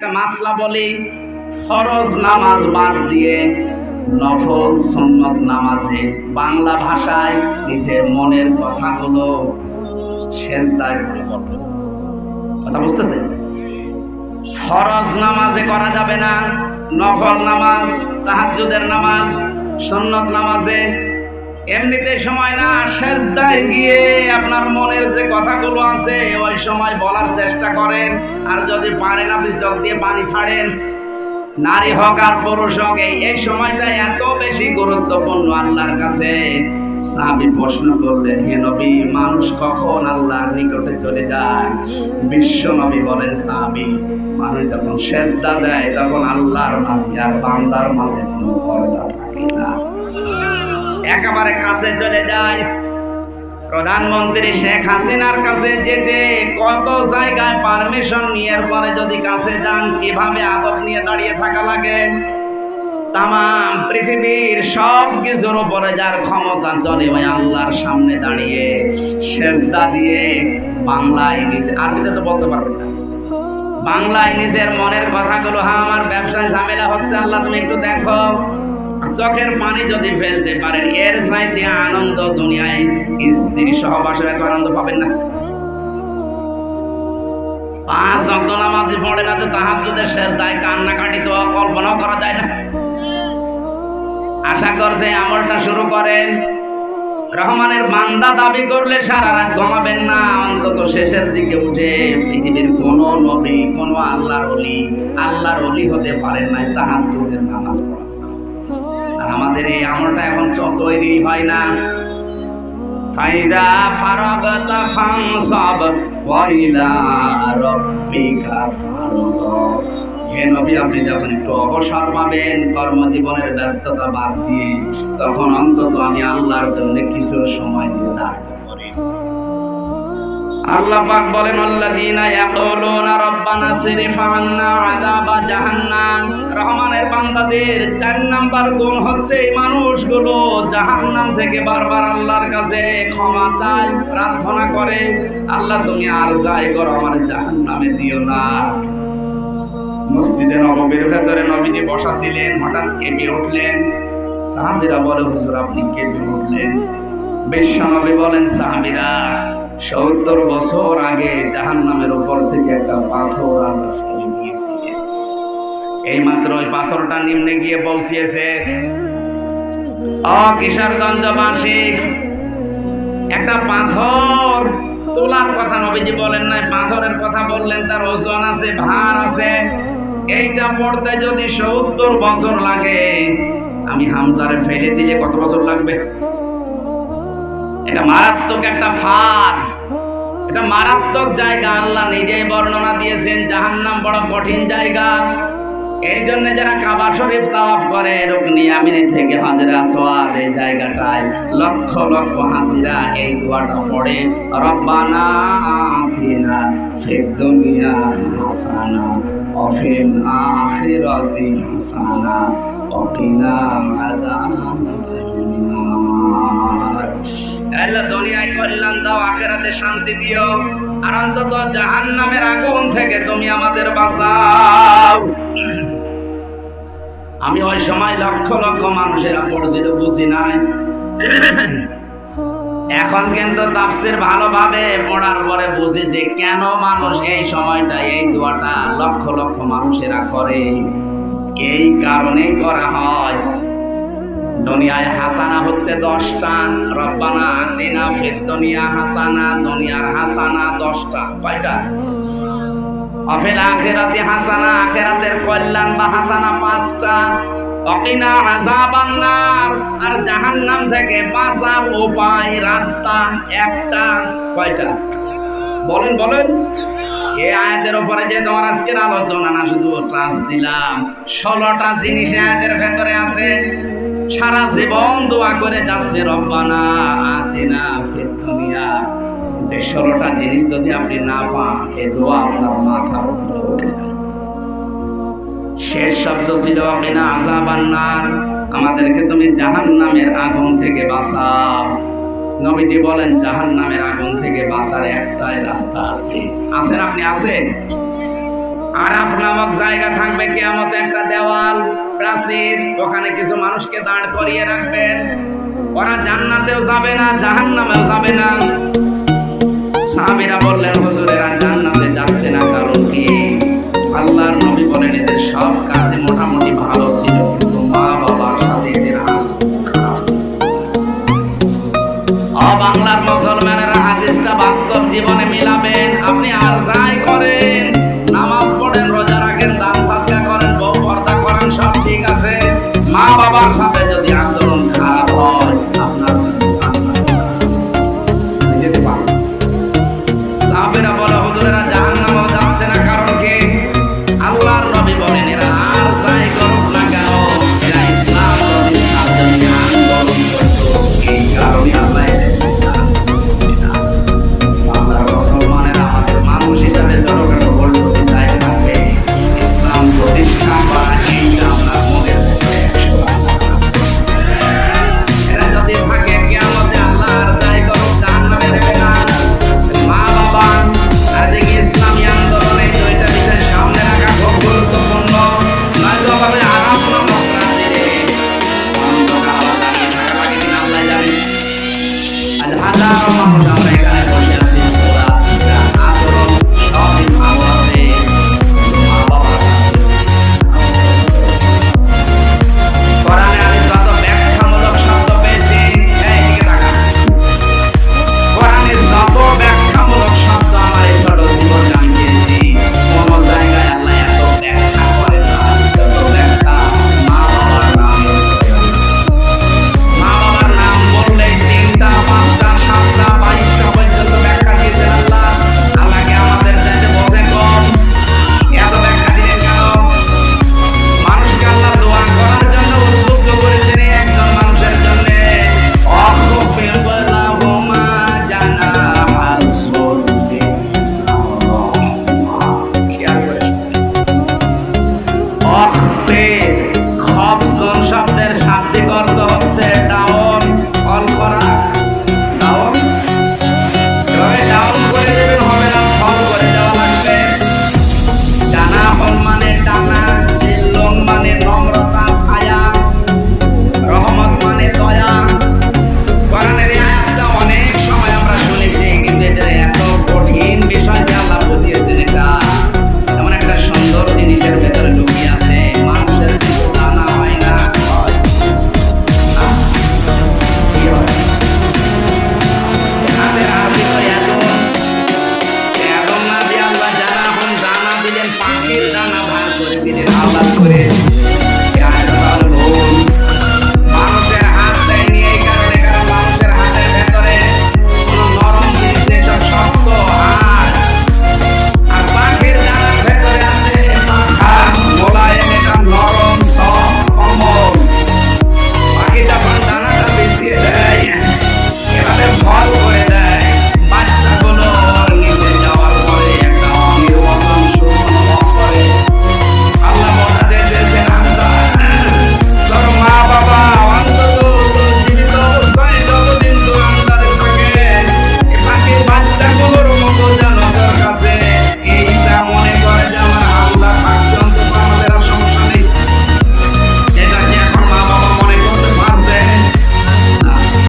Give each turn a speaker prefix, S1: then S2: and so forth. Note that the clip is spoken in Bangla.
S1: একটা মাসলা বলি, ফরজ নামাজ বাদ দিয়ে নফল সুন্নত নামাজে বাংলা ভাষায় নিজের মনের কথাগুলো করে বলব কথা বুঝতেছে ফরজ নামাজে করা যাবে না, নফল নামাজ, তাহাজ্জুদের নামাজ, সুন্নত নামাজে এমনিতে সময় না শেষদায় গিয়ে আপনার মনের যে কথাগুলো আছে, ওই সময় বলার চেষ্টা করেন। আর যদি পারেন আপনি চোখ দিয়ে পানি ছাড়েন। নারী হোক আর পুরুষ হোক এই সময়টা এত বেশি গুরুত্বপূর্ণ আল্লাহর কাছে। সাহাবি প্রশ্ন করলেন, হে নবী, মানুষ কখন আল্লাহর নিকটে চলে যায়? বিশ্ব নবী বলেন, সাহাবি, মানুষ যখন সেজদা দেয়, তখন আল্লাহর মাঝে আর বান্দার মাঝে কোনো পর্দা থাকে না। একেবারে কাছে চলে যায়। প্রধানমন্ত্রী শেখ হাসিনার কাছে যেতে কত জায়গায় পারমিশন নিয়ে পরে যদি কাছে যান, কীভাবে আদব নিয়ে দাঁড়িয়ে থাকা লাগে? তাম পৃথিবীর সব কিছুর উপরে যার ক্ষমতা চলে ওই আল্লাহর সামনে দাঁড়িয়ে সেজদা দিয়ে বাংলায় নিজে আরবিতে তো বলতে পারবে না। বাংলায় নিজের মনের কথাগুলো হ্যাঁ আমার ব্যবসায় ঝামেলা হচ্ছে, আল্লাহ তুমি একটু দেখো। চোখের পানি যদি ফেলতে পারেন, এর চাইতে আনন্দ দুনিয়ায় স্ত্রী সহবাসের এত আনন্দ পাবেন না। পাঁচ অঙ্ক নামাজি পড়ে না তো তাহার যদি শেষ দায় কান্নাকাটি তো কল্পনাও করা যায় না। আশা করছে আমলটা শুরু করেন। রহমানের বান্দা দাবি করলে সারা রাত ঘুমাবেন না, অন্তত শেষের দিকে উঠে পৃথিবীর কোন নবী, কোন আল্লাহর অলি আল্লাহর অলি হতে পারেন নাই তাহার যুগের নামাজ পড়া আমাদের এই আমলটা এখন তৈরি হয় না। ফাইদা ফারাগতা হে নবী, আপনি যখন একটু অবসর পাবেন, কর্মজীবনের ব্যস্ততা বাদ দিয়ে, তখন অন্তত আমি আল্লাহর জন্য কিছু সময় নির্ধারণ আল্লাহ পাক বলেন, আল্লাযীনা ইয়াকুলুনা রাব্বানা সিরিফ আন্না আযাবা জাহান্নাম। রহমানের বান্দাদের চার নাম্বার গুণ হচ্ছে এই মানুষগুলো জাহান্নাম থেকে বারবার আল্লাহর কাছে ক্ষমা চায়, প্রার্থনা করে। আল্লাহ, তুমি আর যাই করো আমার জাহান্নামে দিও না। মসজিদে নববীর ভেতরে নবীজি বসা ছিলেন, হঠাৎ কেঁপে উঠলেন। সাহাবীরা বলে, হুজুর, আপনি কেঁপে উঠলেন? বিশ্বনবী বলেন, সাহাবীরা সত্তর বছর আগে জাহান নামের উপর থেকে একটা পাথর আল্লাহ ফেলে দিয়েছিলেন। এই মাত্র ওই পাথরটা নিম্নে গিয়ে পৌঁছিয়েছে। কিশোরগঞ্জবাসী, একটা পাথর তোলার কথা নবীজি বলেন নাই, পাথরের কথা বললেন, তার ওজন আছে, ভার আছে। এইটা পড়তে যদি সত্তর বছর লাগে, আমি হামজারে ফেলে দিলে কত বছর লাগবে? এটা মারাত্মক একটা ফাঁদ। এটা মারাত্মক জায়গা, আল্লাহ নিজেই বর্ণনা দিয়েছেন, জাহান্নাম বড় কঠিন জায়গা। এই জন্য যারা কাবা শরীফ তাওয়াফ করে, রুকনি আমিনি থেকে হাজরা সোয়াদ এই জায়গাটায় লক্ষ লক্ষ হাসিরা এই দোয়াটা পড়ে, রব্বানা আতিনা ফিদ দুনিয়া হাসানা অফিল আখিরাতি হাসানা ওকিনা আযাবান্নার দাও আখেরাতে শান্তি দিও। আর অন্তত জাহান্নামের আগুন থেকে তুমি আমাদের বাঁচাও। আমি ওই সময় লক্ষ লক্ষ মানুষেরা পড়ছিল বুঝি নাই? এখন কিন্তু তাফসির ভালোভাবে পড়ার পরে বুঝি যে কেন মানুষ এই সময়টা, এই দোয়াটা লক্ষ লক্ষ মানুষেরা করে। এই কারণেই করা হয়। দুনিয়ায় হাসানা হচ্ছে দশটা, রব্বানা আতিনা ফিদ দুনিয়া হাসানা, দুনিয়ার হাসানা দশটা, কয়টা? অফিল আখেরাতে হাসানা, আখেরাতের কল্যাণ বা হাসানা পাঁচটা। অকিনা আর জাহান্নাম থেকে বাঁচার উপায়, রাস্তা একটা, কয়টা? বলেন বলেন। এই আয়াতের উপরে যে তোমার আজকের আলোচনা না, শুধু ক্লাস দিলাম। ষোলোটা জিনিস আয়াতের ভেতরে আছে। সারা জীবন দোয়া করে যাচ্ছে, রব্বানা আতিনা ফিদ দুনিয়া। ষোলোটা জিনিস যদি আপনি না পান এ দোয়া আপনার মাথার উপরে না। শেষ শব্দ ছিল কিনা আজাবান্নার আমাদেরকে তুমি জাহান নামের আগুন থেকে বাঁচাও। নবীজি বলেন জাহান নামের আগুন থেকে বাঁচার একটাই রাস্তা আছে। আছেন আপনি আছেন আরাফ নামক জায়গা থাকবে কেয়ামতে একটা দেওয়াল। প্রাচীর ওখানে কিছু মানুষকে দাঁড় করিয়ে রাখবেন। ওরা জান্নাতেও যাবে না জাহান নামেও যাবে না। সাহাবিরা বললেন হুজুরেরা জান্নাতে যাচ্ছে না, কারণ কি? আল্লাহর নবী বলেন এদের lavar